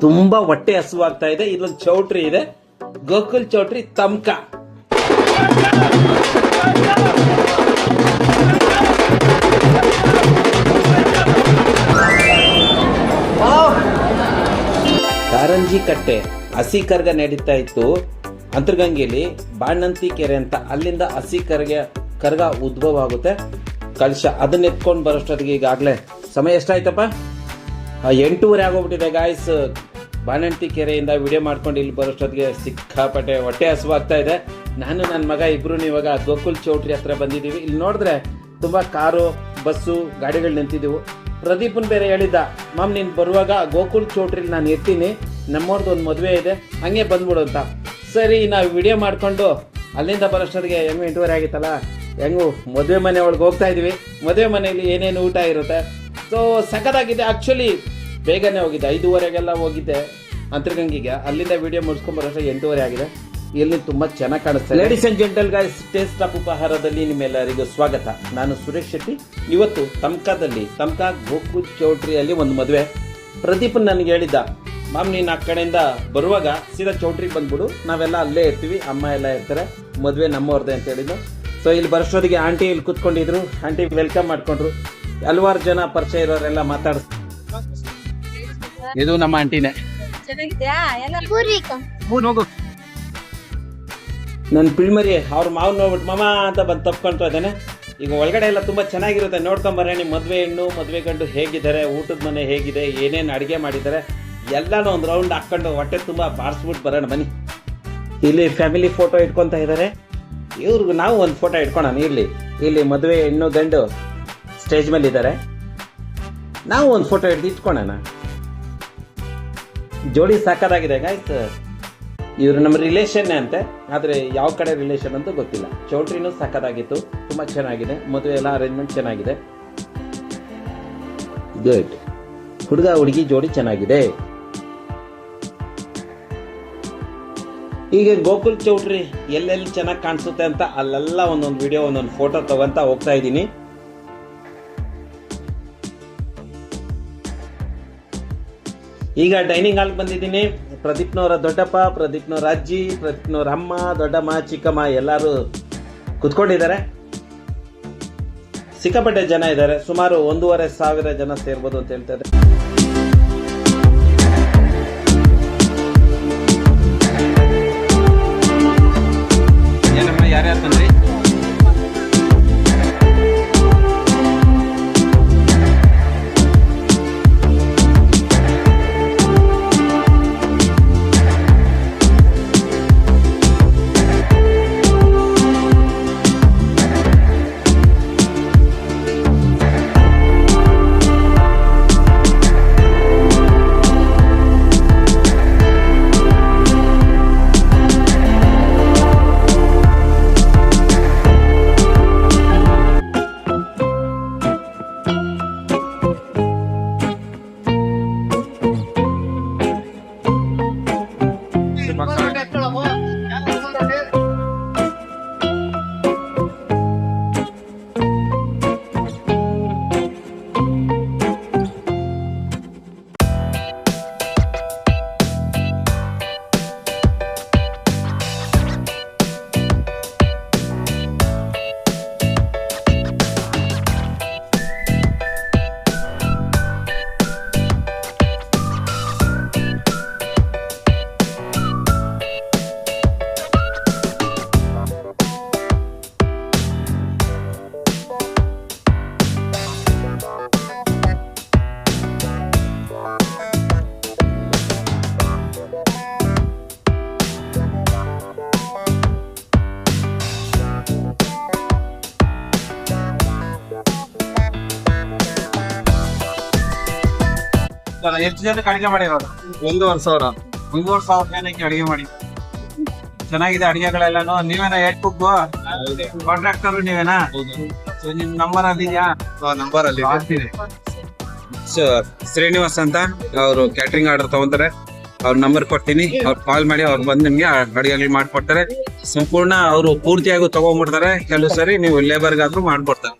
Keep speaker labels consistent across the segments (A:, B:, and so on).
A: ತುಂಬಾ ಹೊಟ್ಟೆ ಹಸುವಾಗ್ತಾ ಇದೆ. ಇಲ್ಲೊಂದು ಚೌಟ್ರಿ ಇದೆ. ಗೋಕುಲ್ ಚೌಟ್ರಿ ತಮ್ಕ. ಕಾರಂಜಿ ಕಟ್ಟೆ ಹಸಿ ಕರ್ಗ ನಡೀತಾ ಇತ್ತು. ಅಂತರ್ಗಂಗೆಯಲ್ಲಿ ಬಾಣಂತಿ ಕೆರೆ ಅಂತ ಅಲ್ಲಿಂದ ಹಸಿ ಕರ್ಗೆ ಕರ್ಗ ಉದ್ಭವ ಆಗುತ್ತೆ ಕಲಶ ಅದನ್ನ ಎತ್ಕೊಂಡು ಬರೋಷ್ಟೊತ್ತಿಗೆ ಈಗಾಗಲೇ ಸಮಯ ಎಷ್ಟಾಯ್ತಪ್ಪ? ಎಂಟೂವರೆ ಆಗೋಗ್ಬಿಟ್ಟಿದೆ ಗಾಯ್ಸ್ ಬಾಣಂತಿ ಕೆರೆಯಿಂದ ವಿಡಿಯೋ ಮಾಡ್ಕೊಂಡು ಇಲ್ಲಿ ಬರೋಷ್ಟೊತ್ತಿಗೆ ಸಿಕ್ಕಾಪಟ್ಟೆ ಹೊಟ್ಟೆ ಹಸುವಾಗ್ತಾ ಇದೆ. ನಾನು ನನ್ನ ಮಗ, ಇಬ್ರು ಇವಾಗ ಗೋಕುಲ್ ಚೌಟ್ರಿ ಹತ್ರ ಬಂದಿದ್ದೀವಿ. ಇಲ್ಲಿ ನೋಡಿದ್ರೆ ತುಂಬ ಕಾರು, ಬಸ್ಸು, ಗಾಡಿಗಳು ನಿಂತಿದ್ದವು. ಪ್ರದೀಪನ್ ಬೇರೆ ಹೇಳಿದ್ದ, ಮಾಮ್, ನೀನು ಬರುವಾಗ ಗೋಕುಲ್ ಚೌಟ್ರಿಲಿ ನಾನು ಇರ್ತೀನಿ. ನಮ್ಮವ್ರದ್ದು ಒಂದು ಮದುವೆ ಇದೆ. ಹಂಗೆ ಬಂದ್ಬಿಡು ಅಂತ. ಸರಿ, ನಾವು ವಿಡಿಯೋ ಮಾಡಿಕೊಂಡು ಅಲ್ಲಿಂದ ಬರೋಷ್ಟೊತ್ತಿಗೆ ಹೆಂಗು ಎಂಟೂವರೆ ಆಗಿತ್ತಲ್ಲ. ಹೆಂಗು ಮದುವೆ ಮನೆ ಒಳಗೆ ಹೋಗ್ತಾ ಇದ್ದೀವಿ ಮದುವೆ ಮನೆಯಲ್ಲಿ ಏನೇನು ಊಟ ಇರುತ್ತೆ? ಸೊ ಸಖತ್ತಾಗಿದೆ. ಆ್ಯಕ್ಚುಲಿ ಬೇಗನೆ ಹೋಗಿದ್ದೆ ಐದೂವರೆಗೆಲ್ಲ ಹೋಗಿದ್ದೆ ಅಂತರ್ಗಂಗಿಗೆ. ಅಲ್ಲಿಂದ ವಿಡಿಯೋ ಮುಗಿಸ್ಕೊಂಬರೋಷ್ಟು ಎಂಟೂವರೆ ಆಗಿದೆ. ಇಲ್ಲಿ ತುಂಬಾ ಚೆನ್ನಾಗಿ ಕಾಣಿಸ್ತಾ ladies and gentle guys taste of ಉಪಹಾರದಲ್ಲಿ ನಿಮ್ಮೆಲ್ಲರಿಗೂ ಸ್ವಾಗತ. ನಾನು ಸುರೇಶ್ ಶೆಟ್ಟಿ. ಇವತ್ತು ತಮ್ಕಾದಲ್ಲಿ, ತಮ್ಕಾ ಗೋಕು ಚೌಟ್ರಿಯಲ್ಲಿ ಒಂದು ಮದುವೆ. ಪ್ರದೀಪ್ ನನಗೆ ಹೇಳಿದ್ದ ಮಾಮ್ ನೀನು ಆ ಕಡೆಯಿಂದ ಬರುವಾಗ ಸೀದಾ ಚೌಟ್ರಿಗೆ ಬಂದ್ಬಿಡು. ನಾವೆಲ್ಲ ಅಲ್ಲೇ ಇರ್ತೀವಿ. ಅಮ್ಮ ಎಲ್ಲ ಇರ್ತಾರೆ. ಮದುವೆ ನಮ್ಮವ್ರದ್ದೆ ಅಂತ ಹೇಳಿದ್ದು ಸೊ ಇಲ್ಲಿ ಬರೋಷ್ಟೊತ್ತಿಗೆ ಆಂಟಿ ಇಲ್ಲಿ ಕೂತ್ಕೊಂಡಿದ್ರು. ಆಂಟಿ ವೆಲ್ಕಮ್ ಮಾಡ್ಕೊಂಡ್ರು. ಹಲವಾರು ಜನ ಪರಿಚಯ ಇರೋರೆಲ್ಲ ಮಾತಾಡ್ ಇದು ನಮ್ಮ ಆಂಟಿನೇ. ನನ್ನ ಪಿಳ್ಮರಿ ಅವ್ರ ಮಾವ್ ನೋಡ್ಬಿಟ್ಟು ಮಾಮ ಅಂತ ಬಂದು ತಪ್ಕೊಂತ ಇದ್ದಾನೆ. ಈಗ ಒಳಗಡೆ ಎಲ್ಲ ತುಂಬಾ ಚೆನ್ನಾಗಿರುತ್ತೆ. ನೋಡ್ಕೊಂಬರ್ರೆ ನಿಮ್ಮ ಮದುವೆ ಹೆಣ್ಣು ಮದುವೆ ಗಂಡು ಹೇಗಿದ್ದಾರೆ ಊಟದ ಮನೆ ಹೇಗಿದೆ ಏನೇನು ಅಡುಗೆ ಮಾಡಿದ್ದಾರೆ ಎಲ್ಲಾನು ಒಂದು ರೌಂಡ್ ಹಾಕೊಂಡು ಹೊಟ್ಟೆ ತುಂಬ ಬಾರಿಸ್ಬಿಟ್ಟು ಬರೋಣ ಬನ್ನಿ. ಇಲ್ಲಿ ಫ್ಯಾಮಿಲಿ ಫೋಟೋ ಇಟ್ಕೊಂತ ಇದ್ದಾರೆ ಇವ್ರಿಗೂ ನಾವು ಒಂದು ಫೋಟೋ ಇಟ್ಕೊಳೋಣ ಇಲ್ಲಿ ಇಲ್ಲಿ ಮದುವೆ ಹೆಣ್ಣು ಗಂಡು. ಸ್ಟೇಜ್ ಮೇಲೆ ಇದ್ದಾರೆ ನಾವು ಒಂದು ಫೋಟೋ ಹಿಡಿದು ಇಟ್ಕೊಳ್ಳೋಣ ಜೋಡಿ ಸಾಕಾಗಿದೆ ಗಾಯ್ಸ್ ಇವರು ನಮ್ಮ ರಿಲೇಷನ್ ಅಂತೆ. ಆದರೆ ಯಾವ ಕಡೆ ರಿಲೇಷನ್ ಅಂತ ಗೊತ್ತಿಲ್ಲ. ಚೌಟ್ರಿನೂ ಸಕ್ಕದಾಗಿತ್ತು ತುಂಬಾ ಚೆನ್ನಾಗಿದೆ. ಮದುವೆ ಎಲ್ಲ ಅರೇಂಜ್ಮೆಂಟ್ ಚೆನ್ನಾಗಿದೆ. ಗುಡ್ ಹುಡುಗ, ಹುಡುಗಿ ಜೋಡಿ ಚೆನ್ನಾಗಿದೆ. ಈಗ ಗೋಕುಲ್ ಚೌಟ್ರಿ ಎಲ್ಲೆಲ್ಲಿ ಚೆನ್ನಾಗಿ ಕಾಣಿಸುತ್ತೆ ಅಂತ ಅಲ್ಲೆಲ್ಲ ಒಂದೊಂದು ವಿಡಿಯೋ ಒಂದೊಂದು ಫೋಟೋ ತಗೊಂತ ಹೋಗ್ತಾ ಇದ್ದೀನಿ. ಈಗ ಡೈನಿಂಗ್ ಹಾಲ್ಗೆ ಬಂದಿದ್ದೀನಿ. ಪ್ರದೀಪ್ನವರ ದೊಡ್ಡಪ್ಪ, ಪ್ರದೀಪ್ನವರ ಅಜ್ಜಿ, ಪ್ರದೀಪ್ನವ್ರ ಅಮ್ಮ, ದೊಡ್ಡಮ್ಮ, ಚಿಕ್ಕಮ್ಮ ಎಲ್ಲರೂ ಕುತ್ಕೊಂಡಿದ್ದಾರೆ. ಸಿಕ್ಕಾಪಟ್ಟೆ ಜನ ಇದ್ದಾರೆ. ಸುಮಾರು ಒಂದೂವರೆ ಸಾವಿರ ಜನ ಸೇರ್ಬೋದು ಅಂತ ಹೇಳ್ತಾರೆ
B: ಎಷ್ಟು ಜನ ಅಡಿಗೆ ಮಾಡಿರೋದು?
C: ಒಂದೂವರೆ ಸಾವಿರ.
B: ಒಂದೂವರೆ ಸಾವಿರ ಜನಕ್ಕೆ ಅಡಿಗೆ ಮಾಡಿ. ಚೆನ್ನಾಗಿದೆ ಅಡಿಗೆಗಳೆಲ್ಲಾನು. ನೀವೇನ ಹೆಡ್ ಕುಕ್ ಕಾಂಟ್ರಾಕ್ಟರ್ ನೀವೇನಾ? ನಿಮ್ ನಂಬರ್ ಅಲ್ಲಿದ್ಯಾ
C: ನಂಬರ್ ಅಲ್ಲಿ.
B: ಶ್ರೀನಿವಾಸ್ ಅಂತ ಅವರು ಕ್ಯಾಟ್ರಿಂಗ್ ಆರ್ಡರ್ ತಗೊಂತಾರೆ. ಅವ್ರ ನಂಬರ್ ಕೊಡ್ತೀನಿ. ಅವ್ರು ಕಾಲ್ ಮಾಡಿ ಅವ್ರು ಬಂದು ನಿಮ್ಗೆ ಅಡಿಗೆ ಮಾಡ್ಕೊಡ್ತಾರೆ. ಸಂಪೂರ್ಣ ಅವರು ಪೂರ್ತಿಯಾಗಿ ತಗೊಂಡ್ಬಿಡ್ತಾರೆ. ಕೆಲವು ಸರಿ ನೀವು ಲೇಬರ್ಗಾದ್ರೂ ಮಾಡ್ಕೊಡ್ತಾರೆ.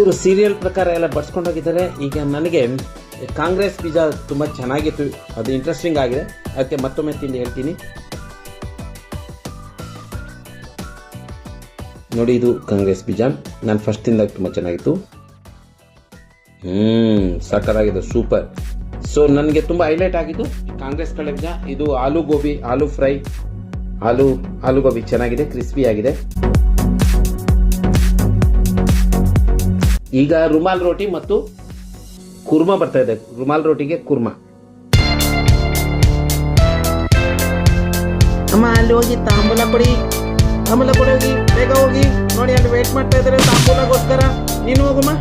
A: ಇವರು ಸೀರಿಯಲ್ ಪ್ರಕಾರ ಎಲ್ಲ ಬಡ್ಸ್ಕೊಂಡು ಹೋಗಿದ್ದಾರೆ. ಈಗ ನನಗೆ ಕಾಂಗ್ರೆಸ್ ಬೀಜ ತುಂಬ ಚೆನ್ನಾಗಿತ್ತು. ಅದು ಇಂಟ್ರೆಸ್ಟಿಂಗ್ ಆಗಿದೆ. ಅದಕ್ಕೆ ಮತ್ತೊಮ್ಮೆ ತಿಂದು ಹೇಳ್ತೀನಿ. ನೋಡಿ ಇದು ಕಾಂಗ್ರೆಸ್ ಬೀಜ. ನಾನು ಫಸ್ಟ್ ತಿಂದಾಗ ತುಂಬ ಚೆನ್ನಾಗಿತ್ತು. ಹ್ಮ್ ಸಾಕಾಗಿದೆ ಸೂಪರ್ ಸೊ ನನಗೆ ತುಂಬ ಹೈಲೈಟ್ ಆಗಿದ್ದು ಕಾಂಗ್ರೆಸ್ ಕಡೆ ಬೀಜ. ಇದು ಆಲೂ ಗೋಬಿ ಆಲೂ ಫ್ರೈ, ಆಲೂ, ಆಲೂಗೋಬಿ ಚೆನ್ನಾಗಿದೆ ಕ್ರಿಸ್ಪಿ ಆಗಿದೆ. ಈಗ ರುಮಾಲ್ ರೋಟಿ ಮತ್ತು ಕುರ್ಮಾ ಬರ್ತಾ ಇದೆ. ರುಮಾಲ್ ರೋಟಿಗೆ ಕುರ್ಮಾ. ಅಮ್ಮ ಅಲ್ಲಿ ಹೋಗಿ ತಾಂಬೂಲ ಕೊಡಿ. ತಾಂಬೂಲ ಕೊಡಿ ಹೋಗಿ ಬೇಗ ಹೋಗಿ. ನೋಡಿ ಅಲ್ಲಿ ವೇಟ್ ಮಾಡ್ತಾ ಇದ್ದಾರೆ. ತಾಂಬೂಲಗೋಸ್ಕರ ನೀನು ಹೋಗಮ್ಮ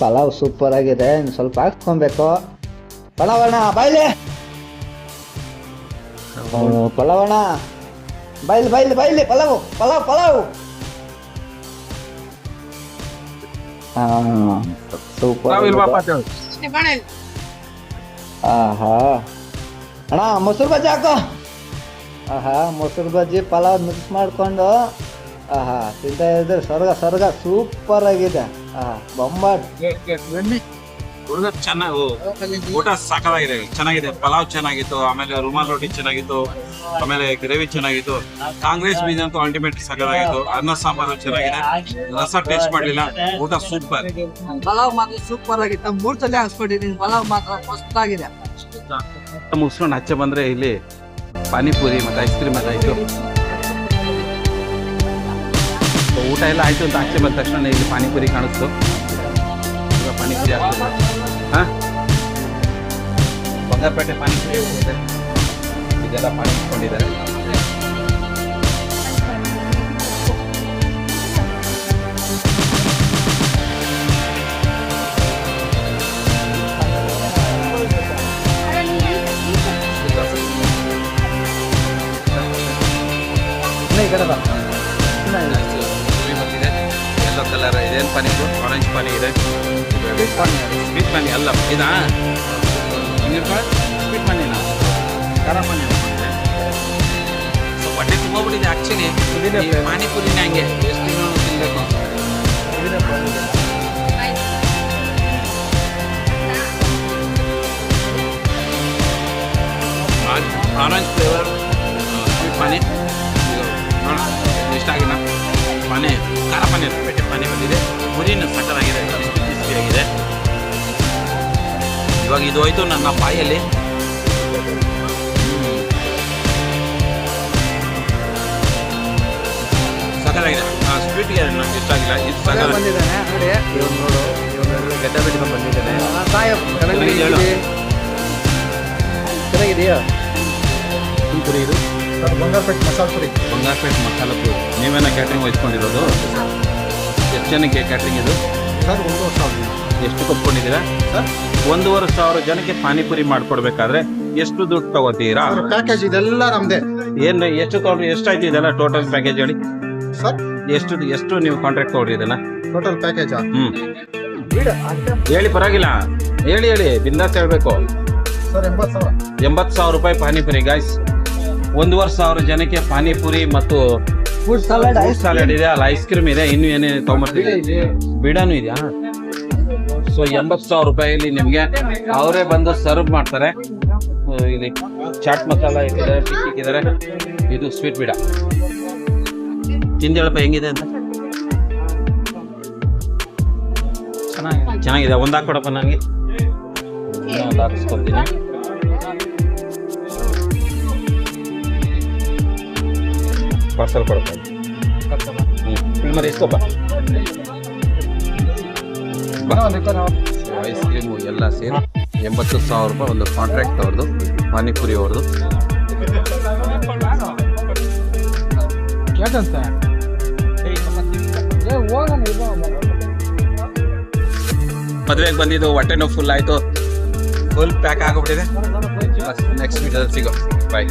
D: ಪಲಾವ್ ಸೂಪರ್ ಆಗಿದೆ. ಇನ್ನು ಸ್ವಲ್ಪ ಹಾಕ್ಕೊಬೇಕು ಪಲಾವಣ್ಣ ಬಾಯ್ಲಿ ಹ್ಮ್, ಪಲಾವಣ್ಣ. ಬಾಯ್ಲಿ ಬಾಯ್ಲಿ ಬಾಯ್ಲಿ ಪಲಾವು ಪಲಾವ್ ಪಲಾವ್. ಸೂಪರ್ ಆಹಾ. ಅಣ್ಣ ಮೊಸರು ಬಜ್ಜಿ ಹಾಕೋ. ಆಹಾ ಮೊಸರು ಬಜ್ಜಿ ಪಲಾವ್ ಮಿಕ್ಸ್ ಮಾಡ್ಕೊಂಡು. ಆಹಾ ತಿಂತಾ ಇದ್ರೆ ಸ್ವರ್ಗ ಸ್ವರ್ಗ ಸೂಪರ್ ಆಗಿದೆ. ಬೊಂಬಾಟ್.
B: ಚೆನ್ನಾಗಿ. ಊಟ ಸಾಕಾಗಿದೆ. ಚೆನ್ನಾಗಿದೆ. ಪಲಾವ್ ಚೆನ್ನಾಗಿತ್ತು. ಆಮೇಲೆ ರುಮಾಲ್ ರೋಟಿ ಚೆನ್ನಾಗಿತ್ತು. ಆಮೇಲೆ ಗ್ರೇವಿ ಚೆನ್ನಾಗಿತ್ತು. ಕಾಂಗ್ರೆಸ್ ಬೀಜ ಅಂತೂ ಅಲ್ಟಿಮೇಟ್ ಸಾಕಾಗಿತ್ತು. ಅನ್ನ ಸಾಂಬಾರು ಚೆನ್ನಾಗಿದೆ. ರಸ ಟೇಸ್ಟ್ ಮಾಡಲಿಲ್ಲ. ಊಟ ಸೂಪರ್
D: ಪಲಾವ್ ಮಾತ್ರ ಸೂಪರ್ ಆಗಿತ್ತು. ಮೂರ್ ಸಲ ಹಾಕ್ಸ್ಕೊಂಡಿದ್ದೀನಿ. ಪಲಾವ್ ಮಾತ್ರ ಮಸ್ತ್ ಆಗಿದೆ.
A: ಮುಗಿಸ್ಕೊಂಡು ಹಚ್ಚ ಬಂದ್ರೆ ಇಲ್ಲಿ ಪಾನಿಪುರಿ ಮತ್ತೆ ಐಸ್ ಕ್ರೀಮ್ ಎಲ್ಲ ಆಯ್ತು So, ಊಟ ಎಲ್ಲ ಆಯಿತು ಅಂತ ಆಚೆ ಬಂದ ತಕ್ಷಣ ಇಲ್ಲಿ ಪಾನಿಪುರಿ ಕಾಣಿಸ್ತು. ಈಗ ಪಾನಿಪುರಿ ಆಗ್ತದೆ. ಹಾಂ? ಬಂಗಾರಪೇಟೆ ಪಾನಿಪುರಿ ಇದೆಲ್ಲ ಪಾನಿ ಇದೇನು ಪಾನಿ ಇದು ಆರೆಂಜ್ ಪಾನಿ ಇದೆ ಸ್ವೀಟ್ ಪಾನಿ ಅಲ್ಲ ಇದಾ ಸ್ವೀಟ್ ಪಾನಿನ ಖಾರ ಪಾನಿ
B: ಸೊ ಹೊಟ್ಟೆ ತುಂಬೋಗ್ಬಿಟ್ಟಿದೆ ಆಕ್ಚುಲಿ ಪಾನಿಪುರಿನ ಹಂಗೆ ಎಷ್ಟು ದಿನ ತಿನ್ಬೇಕು ಆರೆಂಜ್ ಫ್ಲೇವರ್ ಸ್ವೀಟ್ ಪಾನಿ ಇದು ನೋಡೋಣ ಇಷ್ಟ ಆಗಿಲ್ಲ ಪಾನಿ ಖಾರ ಮನೆ ಪೇಟೆ ಮನೆ ಪಾನಿ ಬಂದಿದೆ. ಮುರಿನ ಸಕ್ಕತ್ತಾಗಿದೆ ಕ್ರಿಸ್ಪಿ ಆಗಿದೆ ಇವಾಗ ಇದು ಹೋಯ್ತು ನನ್ನ ಬಾಯಲ್ಲಿ. ಸಕ್ಕತ್ತಾಗಿದೆ ಸ್ವೀಟ್ಗೆ ನಂಗೆ ಇಷ್ಟ ಆಗಿಲ್ಲ. ಇದು
D: ಬಂದಿದ್ದಾನೆ ನೋಡಿ ಇವನು ನೋಡು ಇವನು ಗಡ್ಡ ಬಿಟ್ಕೊಂಡು ಬಂದಿದ್ದಾನೆ. ಚೆನ್ನಾಗಿದೆಯಾ
A: ಪುರಿ ಇದು.
C: ಬಂಗಾರಪೇಟ್ ಮಸಾಲ ಪುರಿ
A: ಬಂಗಾರಪೇಟೆ ಮಸಾಲ ಪುರಿ ನೀವೇನ ಕ್ಯಾಟ್ರಿಂಗ್ ವಹಿಸ್ಕೊಂಡಿರೋದು? ಎಷ್ಟು ಜನಕ್ಕೆ ಕ್ಯಾಟ್ರಿಂಗ್ ಇದು?
C: ಸರ್ ಒಂದೂವರೆ ವರ್ಷ
A: ಎಷ್ಟು ಕೊಟ್ಕೊಂಡಿದ್ದೀರಾ
C: ಸರ್?
A: ಒಂದೂವರೆ ಸಾವಿರ ಜನಕ್ಕೆ ಪಾನಿಪುರಿ ಮಾಡ್ಕೊಡ್ಬೇಕಾದ್ರೆ ಎಷ್ಟು ದುಡ್ಡು ತಗೋತೀರಾ?
C: ಪ್ಯಾಕೇಜ್ ಇದೆಲ್ಲ ನಮ್ದೇ.
A: ಏನು ಎಷ್ಟು ತಗೊಂಡ್ರಿ ಎಷ್ಟಾಯ್ತು ಇದೆಲ್ಲ ಟೋಟಲ್ ಪ್ಯಾಕೇಜ್ ಹೇಳಿ?
C: ಸರ್?
A: ಎಷ್ಟು ಎಷ್ಟು ನೀವು ಕಾಂಟ್ರಾಕ್ಟ್ ತಗೊಳ್ರಿ ಇದನ್ನ
C: ಟೋಟಲ್ ಪ್ಯಾಕೇಜ್
A: ಹ್ಞೂ ಹೇಳಿ ಪರವಾಗಿಲ್ಲ. ಹೇಳಿ ಹೇಳಿ ಬಿಂದಾಸ್ ಹೇಳ್ಬೇಕು.
C: ಸರ್ ಎಂಬತ್ತು ಸಾವಿರ.
A: ಎಂಬತ್ತು ಸಾವಿರ ರೂಪಾಯಿ ಪಾನಿಪುರಿ ಗಾಯ್ಸ್ ಒಂದೂವರೆ ಸಾವಿರ ಜನಕ್ಕೆ ಪಾನಿಪುರಿ ಮತ್ತು
D: ಫುಡ್ ಸಲಾಡ್
A: ಐಸ್ ಸಲಾಡ್ ಇದೆ ಅಲ್ಲ ಐಸ್ ಕ್ರೀಮ್ ಇದೆ. ಇನ್ನು ಏನೇನು ತೊಗೊಂಬರ್ತೀವಿ ಬಿಡಾನು ಇದೆಯಾ? ಸೊ ಎಂಬತ್ತು ಸಾವಿರ ರೂಪಾಯಿಲಿ ನಿಮಗೆ ಅವರೇ ಬಂದು ಸರ್ವ್ ಮಾಡ್ತಾರೆ. ಇಲ್ಲಿ ಚಾಟ್ ಮಸಾಲ ಇಟ್ಟಿದ್ದಾರೆ ಟಿಕ್ ಇಟ್ಟಿದ್ದಾರೆ ಇದು ಸ್ವೀಟ್ ಬಿಡ. ತಿಂದೇಳಪ್ಪ ಹೆಂಗಿದೆ ಅಂತ? ಚೆನ್ನಾಗಿದೆ. ಒಂದು ಹಾಕೊಡಪ್ಪ ನನಗೆ ಒಂದು ಹಾಕಿಸ್ಕೊತೀನಿ ಪಾರ್ಸಲ್ ಮತ್ತೆ ಇಸ್ಕೊಪ್ಪ ಐಸ್ ಕ್ರೀಮು ಎಲ್ಲ ಸೇರಿ ಎಂಬತ್ತು ಸಾವಿರ ರೂಪಾಯಿ ಒಂದು ಕಾಂಟ್ರಾಕ್ಟ್ ಅವ್ರದ್ದು ಪಾನಿಪುರಿ ಅವ್ರದ್ದು ಮದುವೆಗೆ ಬಂದಿದ್ದು ಹೊಟ್ಟೆ ನೋವು ಫುಲ್ ಆಯಿತು ಫುಲ್ ಪ್ಯಾಕ್ ಆಗಿಬಿಟ್ಟಿದೆ ನೆಕ್ಸ್ಟ್ ವೀಕಲ್ಲಿ ಸಿಗೋ ಬಾಯ್